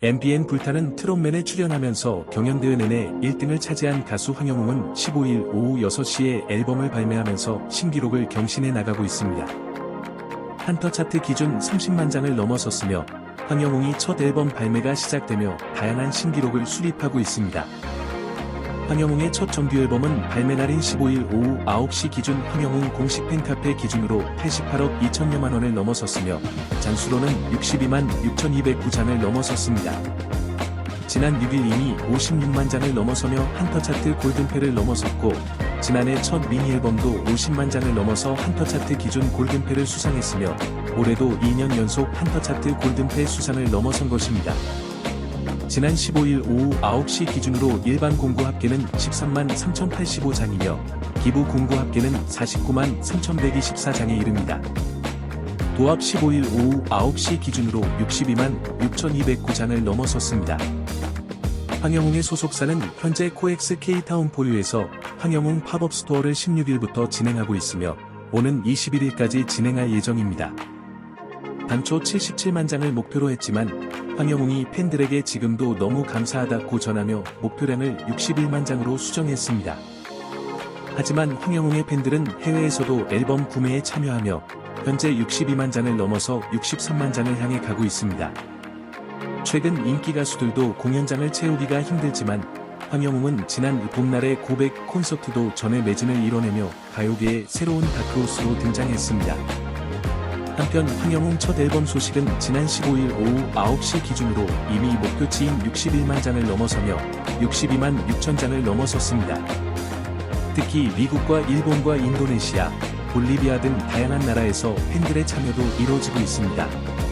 MBN 불타는 트롯맨에 출연하면서 경연대회 내내 1등을 차지한 가수 황영웅은 15일 오후 6시에 앨범을 발매하면서 신기록을 경신해 나가고 있습니다. 한터 차트 기준 30만 장을 넘어섰으며 황영웅이 첫 앨범 발매가 시작되며 다양한 신기록을 수립하고 있습니다. 황영웅의 첫 정규 앨범은 발매 날인 15일 오후 9시 기준 황영웅 공식 팬카페 기준으로 88억 2천여만 원을 넘어섰으며 장수로는 62만 6,209장을 넘어섰습니다. 지난 6일 이미 56만 장을 넘어서며 한터 차트 골든패를 넘어섰고 지난해 첫 미니 앨범도 50만 장을 넘어서 한터 차트 기준 골든패를 수상했으며 올해도 2년 연속 한터 차트 골든패 수상을 넘어선 것입니다. 지난 15일 오후 9시 기준으로 일반 공구 합계는 13만 3,085장이며 기부 공구 합계는 49만 3,124장에 이릅니다. 도합 15일 오후 9시 기준으로 62만 6,209장을 넘어섰습니다. 황영웅의 소속사는 현재 코엑스 K타운 포유에서 황영웅 팝업 스토어를 16일부터 진행하고 있으며 오는 21일까지 진행할 예정입니다. 당초 77만 장을 목표로 했지만 황영웅이 팬들에게 지금도 너무 감사하다고 전하며 목표량을 61만 장으로 수정했습니다. 하지만 황영웅의 팬들은 해외에서도 앨범 구매에 참여하며 현재 62만 장을 넘어서 63만 장을 향해 가고 있습니다. 최근 인기 가수들도 공연장을 채우기가 힘들지만 황영웅은 지난 봄날의 고백 콘서트도 전에 매진을 이뤄내며 가요계의 새로운 다크호스로 등장했습니다. 한편 황영웅 첫 앨범 소식은 지난 15일 오후 9시 기준으로 이미 목표치인 61만 장을 넘어서며 62만 6천 장을 넘어섰습니다. 특히 미국과 일본과 인도네시아, 볼리비아 등 다양한 나라에서 팬들의 참여도 이루어지고 있습니다.